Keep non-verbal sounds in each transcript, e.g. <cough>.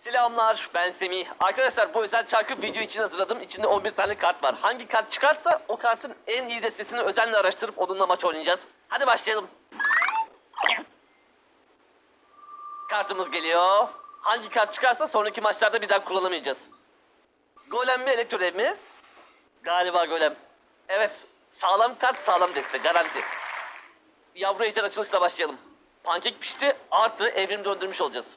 Selamlar ben Semih. Arkadaşlar bu özel çarkı video için hazırladım. İçinde 11 tane kart var. Hangi kart çıkarsa o kartın en iyi destesini özenle araştırıp onunla maç oynayacağız. Hadi başlayalım. Kartımız geliyor. Hangi kart çıkarsa sonraki maçlarda bir daha kullanamayacağız. Golem mi elektrolev mi? Galiba golem. Evet sağlam kart sağlam deste garanti. Yavru ejder açılışla başlayalım. Pankek pişti artı evrim döndürmüş olacağız.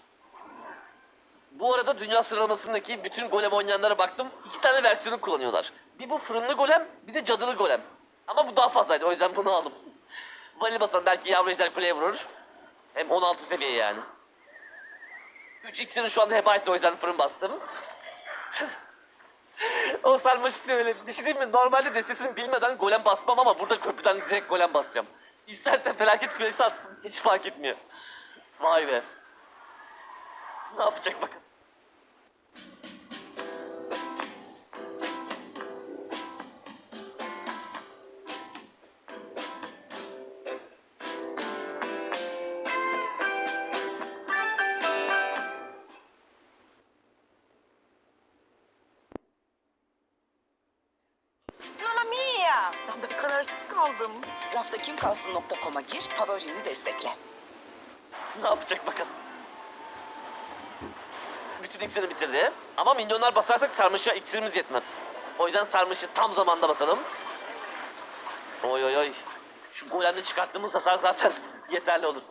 Bu arada dünya sıralamasındaki bütün golem oynayanlara baktım. İki tane versiyonu kullanıyorlar. Bir bu fırınlı golem, bir de cadılı golem. Ama bu daha fazlaydı o yüzden bunu aldım. Vali basan belki yavru ejder kuleye vurur. Hem 16 seviye yani. 3 iksirin şu anda heba etti o yüzden fırın bastım. <laughs> o sarmaşık ne öyle. Bir şey diyeyim mi? Normalde destesini bilmeden golem basmam ama burada köprüden direkt golem basacağım. İsterse felaket kulesi atsın. Hiç fark etmiyor. Vay be. Ne yapacak bakın. Ben kararsız kaldım. Rafta kim kalsın.com'a gir, favorini destekle. Ne yapacak bakalım. Bütün iksiri bitirdi. Ama milyonlar basarsak sarmışa iksirimiz yetmez. O yüzden sarmışı tam zamanda basalım. Oy oy oy. Şu golemde çıkarttığımız hasar zaten <laughs> yeterli olur.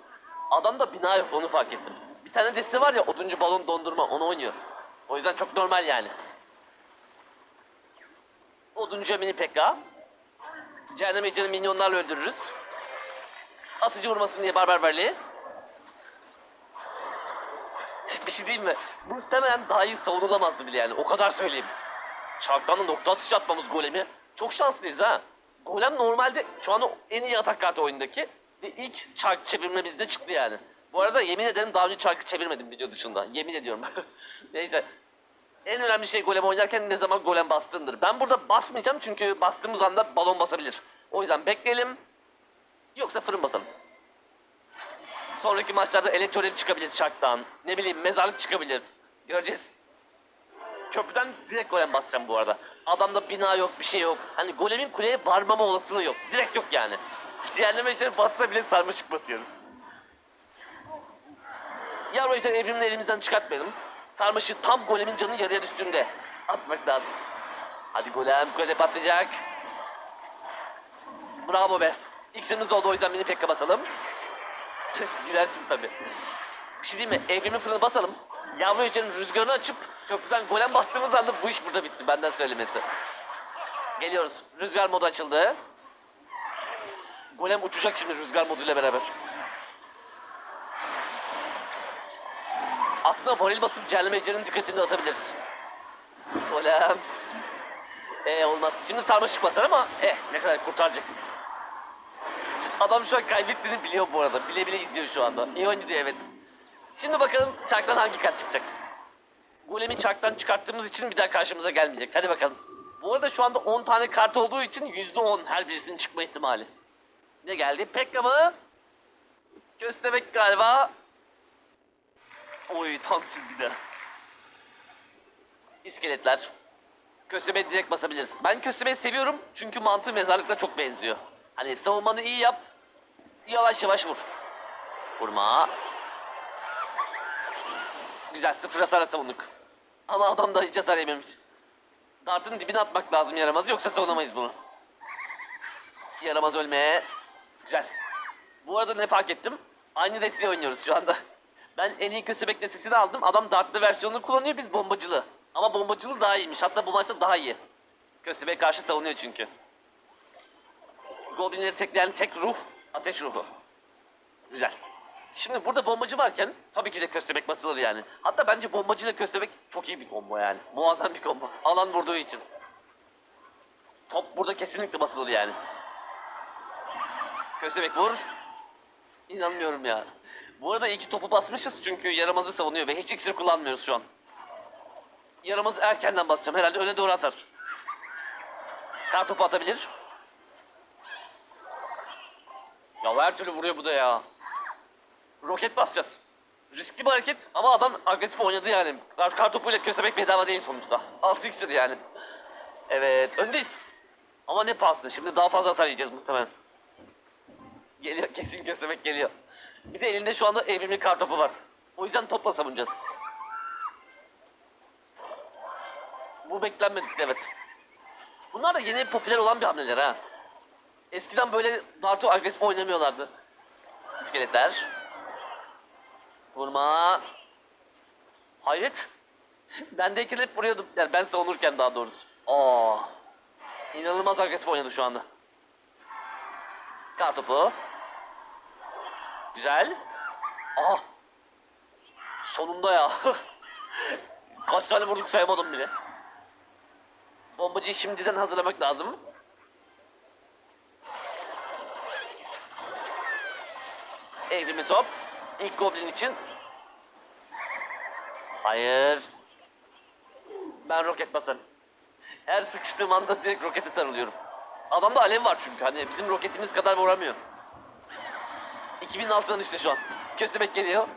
Adamda bina yok onu fark ettim. Bir tane deste var ya oduncu balon dondurma onu oynuyor. O yüzden çok normal yani. Oduncu mini pekka. Cehennem eceli minyonlarla öldürürüz. Atıcı vurmasın diye barbar birliği. bir şey diyeyim mi? Muhtemelen daha iyi savunulamazdı bile yani. O kadar söyleyeyim. Çarktan'da nokta atışı atmamız golemi. Çok şanslıyız ha. Golem normalde şu anda en iyi atak kartı oyundaki. Ve ilk çark çevirme bizde çıktı yani. Bu arada yemin ederim daha önce çarkı çevirmedim video dışında. Yemin ediyorum. <laughs> Neyse. En önemli şey golem oynarken ne zaman golem bastığındır. Ben burada basmayacağım çünkü bastığımız anda balon basabilir. O yüzden bekleyelim. Yoksa fırın basalım. Sonraki maçlarda elektronik çıkabilir çarktan. Ne bileyim mezarlık çıkabilir. Göreceğiz. Köprüden direkt golem basacağım bu arada. Adamda bina yok, bir şey yok. Hani golemin kuleye varmama olasılığı yok. Direkt yok yani. Diğerleme ejderi bassa bile sarmaşık basıyoruz. Yavru ejder evrimini elimizden çıkartmayalım. Sarmaşığı tam golemin canı yarıya düştüğünde atmak lazım. Hadi golem, gole patlayacak. Bravo be. İksirimiz de oldu o yüzden mini pekka basalım. <laughs> Gülersin tabi. Bir şey diyeyim mi? Evrimin fırını basalım. Yavru ejderin rüzgarını açıp köprüden golem bastığımız anda bu iş burada bitti. Benden söylemesi. Geliyoruz. Rüzgar modu açıldı. Golem uçacak şimdi rüzgar moduyla beraber. Aslında varil basıp cehennem ejderinin dikkatini atabiliriz. Golem. Ee olmaz. Şimdi sarmaşık basar ama eh ne kadar kurtaracak. Adam şu an kaybettiğini biliyor bu arada. Bile bile izliyor şu anda. İyi oynuyor evet. Şimdi bakalım çarktan hangi kart çıkacak. Golemi çarktan çıkarttığımız için bir daha karşımıza gelmeyecek. Hadi bakalım. Bu arada şu anda 10 tane kart olduğu için %10 her birisinin çıkma ihtimali. Ne geldi? Pekka mı? Köstebek galiba. Oy tam çizgide. İskeletler. Köstebeği direkt basabiliriz. Ben köstebeği seviyorum çünkü mantığı mezarlıkla çok benziyor. Hani savunmanı iyi yap. Yavaş yavaş vur. Vurma. Güzel sıfır hasarla savunduk. Ama adam da hiç hasar yememiş. Dartın dibine atmak lazım yaramaz yoksa savunamayız bunu. Yaramaz ölmeye. Güzel. Bu arada ne fark ettim? Aynı desteği oynuyoruz şu anda. Ben en iyi köstebek destesini aldım. Adam dartlı versiyonunu kullanıyor biz bombacılı. Ama bombacılı daha iyiymiş. Hatta bu maçta daha iyi. Köstebek karşı savunuyor çünkü. Goblinleri tekleyen tek ruh ateş ruhu. Güzel. Şimdi burada bombacı varken tabii ki de köstebek basılır yani. Hatta bence bombacı ile köstebek çok iyi bir combo yani. Muazzam bir combo. Alan vurduğu için. Top burada kesinlikle basılır yani. Köstebek vur. İnanmıyorum ya. Bu arada iki topu basmışız çünkü yaramazı savunuyor ve hiç iksir kullanmıyoruz şu an. Yaramazı erkenden basacağım. Herhalde öne doğru atar. Kar topu atabilir. Ya her türlü vuruyor bu da ya. Roket basacağız. Riskli bir hareket ama adam agresif oynadı yani. Kar, kar topuyla köstebek bedava değil sonuçta. 6 iksir yani. Evet öndeyiz. Ama ne pahasına şimdi daha fazla hasar yiyeceğiz muhtemelen. Kesin köstebek geliyor. Bir de elinde şu anda evrimli kar topu var. O yüzden topla savunacağız. Bu beklenmedik evet. Bunlar da yeni popüler olan bir hamleler ha. Eskiden böyle çok agresif oynamıyorlardı. İskeletler. Vurma. Hayret. Ben de hep vuruyordum. Yani ben savunurken daha doğrusu. Aa. İnanılmaz agresif oynadı şu anda. Kar topu. Güzel. Aha. Sonunda ya. <laughs> Kaç tane vurduk sayamadım bile. Bombacıyı şimdiden hazırlamak lazım. Evrimi top. İlk goblin için. Hayır. Ben roket basarım. Her sıkıştığım anda direkt rokete sarılıyorum. Adamda alev var çünkü. Hani bizim roketimiz kadar vuramıyor. 2000 altına düştü şu an. Köstebek geliyor.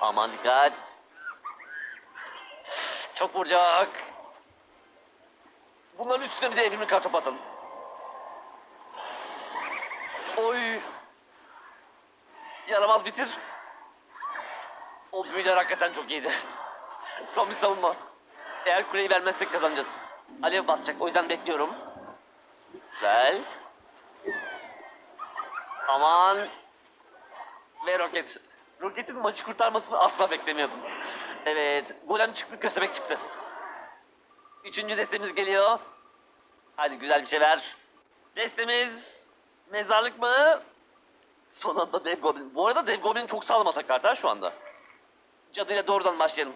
Aman dikkat. Çok vuracak. Bunların üstüne bir de evrimli kartopu atalım. Oy. Yaramaz bitir. O büyüler hakikaten çok iyiydi. Son bir savunma. Eğer kuleyi vermezsek kazanacağız. Alev basacak o yüzden bekliyorum. Güzel. Aman. Ve roket. Roketin maçı kurtarmasını asla beklemiyordum. Evet. Golem çıktı, köstebek çıktı. Üçüncü destemiz geliyor. Hadi güzel bir şey ver. Destemiz mezarlık mı? Son anda Dev Goblin. Bu arada Dev Goblin çok sağlam atak kartı ha şu anda. Cadıyla doğrudan başlayalım.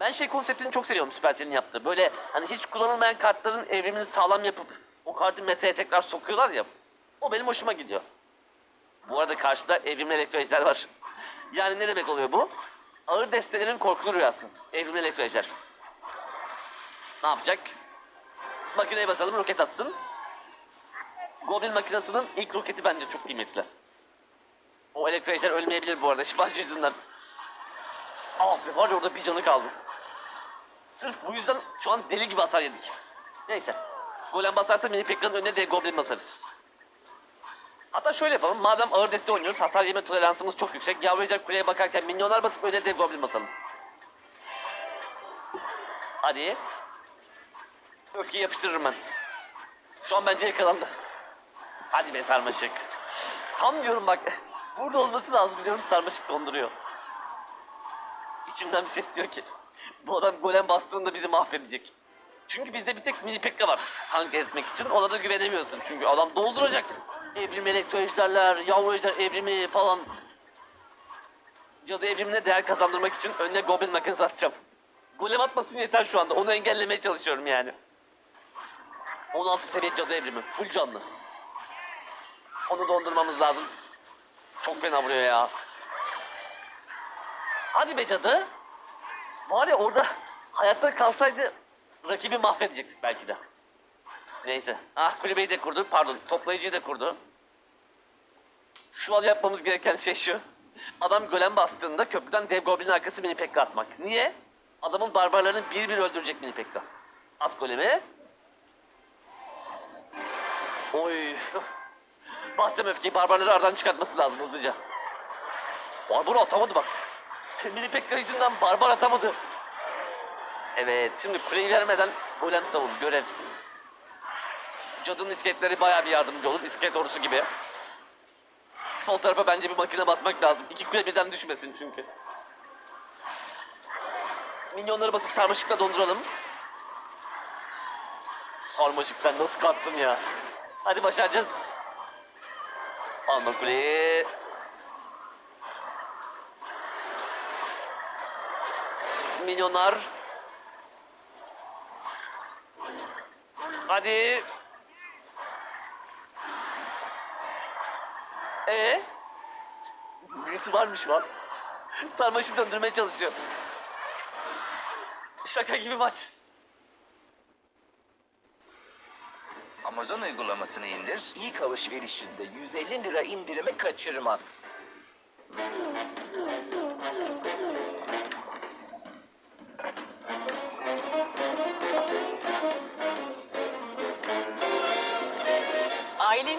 Ben şey konseptini çok seviyorum Supercell'in yaptığı. Böyle hani hiç kullanılmayan kartların evrimini sağlam yapıp kartı meta'ya tekrar sokuyorlar ya. O benim hoşuma gidiyor. Bu arada karşıda evrimli elektroejder var. <laughs> Yani ne demek oluyor bu? Ağır destelerin korkulu rüyası. Evrimli elektroejder. Ne yapacak? Makineye basalım roket atsın. Goblin makinesinin ilk roketi bence çok kıymetli. O elektroejder ölmeyebilir bu arada şifacı yüzünden. Ah be var ya orada bir canı kaldı. Sırf bu yüzden şu an deli gibi hasar yedik. Neyse. Golem basarsa mini Pekka'nın önüne de Goblin basarız. Hatta şöyle yapalım. Madem ağır deste oynuyoruz, hasar yeme toleransımız çok yüksek. Ejder kuleye bakarken minyonlar basıp önüne de Goblin basalım. Hadi. Öfkeyi yapıştırırım ben. Şu an bence yakalandı. Hadi be sarmaşık. Tam diyorum bak. Burada olması lazım diyorum sarmaşık donduruyor. İçimden bir ses diyor ki bu adam golem bastığında bizi mahvedecek. Çünkü bizde bir tek mini pekka var tank ezmek için. Ona da güvenemiyorsun çünkü adam dolduracak. Evrim elektro ejderler, yavru ejder evrimi falan. Cadı evrimine değer kazandırmak için önüne goblin makinesi atacağım. Golem atmasın yeter şu anda. Onu engellemeye çalışıyorum yani. 16 seviye cadı evrimi. Full canlı. Onu dondurmamız lazım. Çok fena vuruyor ya. Hadi be cadı. Var ya orada hayatta kalsaydı rakibi mahvedecektik belki de. Neyse. Ah kulübeyi de kurdu. Pardon toplayıcıyı da kurdu. Şu an yapmamız gereken şey şu. Adam golem bastığında köprüden dev goblin arkası mini pekka atmak. Niye? Adamın barbarlarını bir bir öldürecek mini pekka. At golemi. Oy. <laughs> Bastım öfkeyi barbarları aradan çıkartması lazım hızlıca. Barbar atamadı bak. <laughs> Mini Pekka yüzünden barbar atamadı. Evet şimdi kuleyi vermeden golem savun görev. Cadının iskeletleri bayağı bir yardımcı olur. İskelet ordusu gibi. Sol tarafa bence bir makine basmak lazım. İki kule birden düşmesin çünkü. Minyonları basıp sarmaşıkla donduralım. Sarmaşık sen nasıl katsın ya? Hadi başaracağız. Alma kuleyi. Milyonlar. Hadi. Ee? Büyüsü varmış lan. Sarmaşı döndürmeye çalışıyor. Şaka gibi maç. Ama Amazon uygulamasını indir. İlk alışverişinde 150 lira indirimi kaçırma.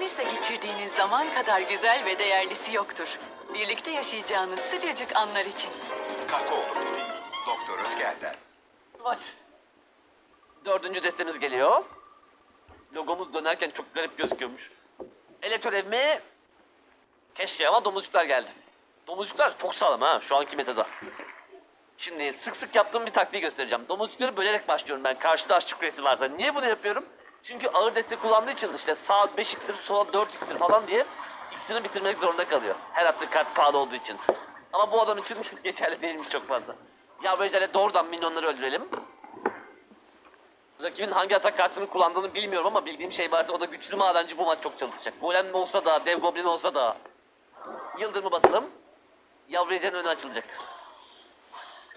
Ailenizle geçirdiğiniz zaman kadar güzel ve değerlisi yoktur. Birlikte yaşayacağınız sıcacık anlar için. Kakaolu puding. Doktor Ötker'den. Maç. Dördüncü destemiz geliyor. Logomuz dönerken çok garip gözüküyormuş. Elektro ev mi? Keşke ama domuzcuklar geldi. Domuzcuklar çok sağlam ha şu anki metada. Şimdi sık sık yaptığım bir taktiği göstereceğim. Domuzcukları bölerek başlıyorum ben. Karşıda aşçı kulesi varsa. Niye bunu yapıyorum? Çünkü ağır deste kullandığı için işte sağ 5 iksir, sol 4 iksir falan diye ikisini bitirmek zorunda kalıyor. Her attığı kart pahalı olduğu için. Ama bu adam için <laughs> geçerli değilmiş çok fazla. Ya böyle doğrudan minyonları öldürelim. Rakibin hangi atak kartını kullandığını bilmiyorum ama bildiğim şey varsa o da güçlü madenci bu maç çok çalışacak. Golem olsa da, dev goblin olsa da. Yıldırımı basalım. Yavru önü açılacak.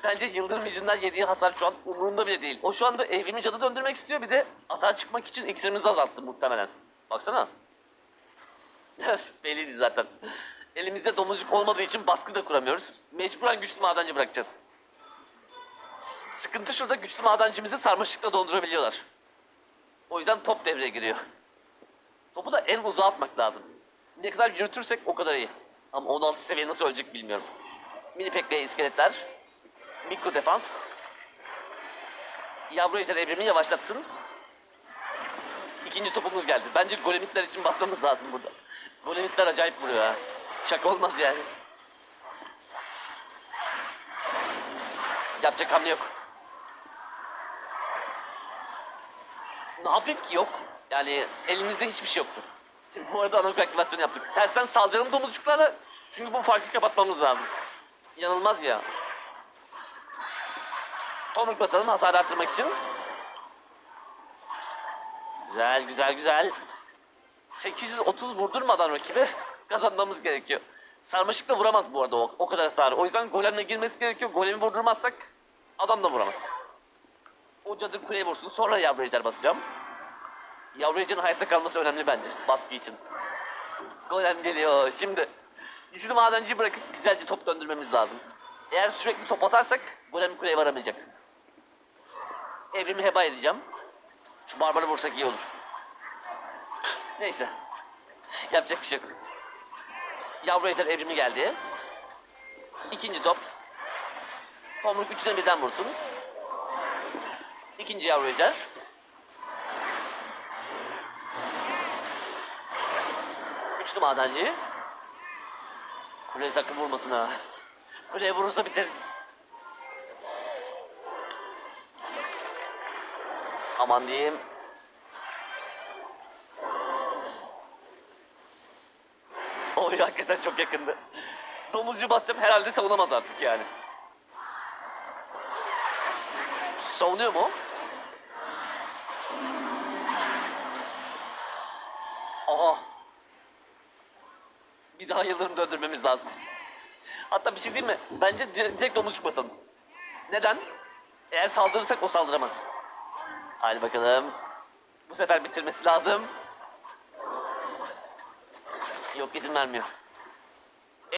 Bence Yıldırım yüzünden yediği hasar şu an umurunda bile değil. O şu anda evrimi cadı döndürmek istiyor bir de atağa çıkmak için iksirimizi azalttı muhtemelen. Baksana. Belliydi zaten. Elimizde domuzcuk olmadığı için baskı da kuramıyoruz. Mecburen güçlü madenci bırakacağız. Sıkıntı şurada güçlü madencimizi sarmaşıkla dondurabiliyorlar. O yüzden top devreye giriyor. Topu da en uzağa atmak lazım. Ne kadar yürütürsek o kadar iyi. Ama 16 seviye nasıl ölecek bilmiyorum. Mini pek ve iskeletler. Mikro defans. Yavru ejder evrimi yavaşlatsın. İkinci topumuz geldi. Bence golemitler için basmamız lazım burada. Golemitler acayip vuruyor ha. Şaka olmaz yani. Yapacak hamle yok. Ne yapayım ki yok. Yani elimizde hiçbir şey yoktu. Bu arada analog aktivasyonu yaptık. Tersten saldıralım domuzcuklarla. Çünkü bu farkı kapatmamız lazım. Yanılmaz ya. Tomruk basalım hasar arttırmak için. Güzel güzel güzel. 830 vurdurmadan rakibi kazanmamız gerekiyor. Sarmaşıkla vuramaz bu arada o, o kadar hasarı. O yüzden golemle girmesi gerekiyor. Golemi vurdurmazsak adam da vuramaz. O cadı kuleye vursun. Sonra yavru ejder basacağım. Yavru ejderin hayatta kalması önemli bence baskı için. Golem geliyor. Şimdi güçlü madenciyi bırakıp güzelce top döndürmemiz lazım. Eğer sürekli top atarsak golem kuleye varamayacak. Evrimi heba edeceğim. Şu barbarı vursak iyi olur. Neyse. Yapacak bir şey yok. Yavru ejder evrimi geldi. İkinci top. Tomruk üçüne birden vursun. İkinci yavru ejder. Üçlü madenci. Kuleye sakın vurmasın ha. Kuleye vurursa biteriz. Aman diyeyim. Oy hakikaten çok yakındı. Domuzcu basacağım herhalde savunamaz artık yani. Savunuyor mu? Aha. Bir daha yıldırım döndürmemiz lazım. Hatta bir şey diyeyim mi? Bence direkt domuzcuk basalım. Neden? Eğer saldırırsak o saldıramaz. Hadi bakalım. Bu sefer bitirmesi lazım. Yok izin vermiyor.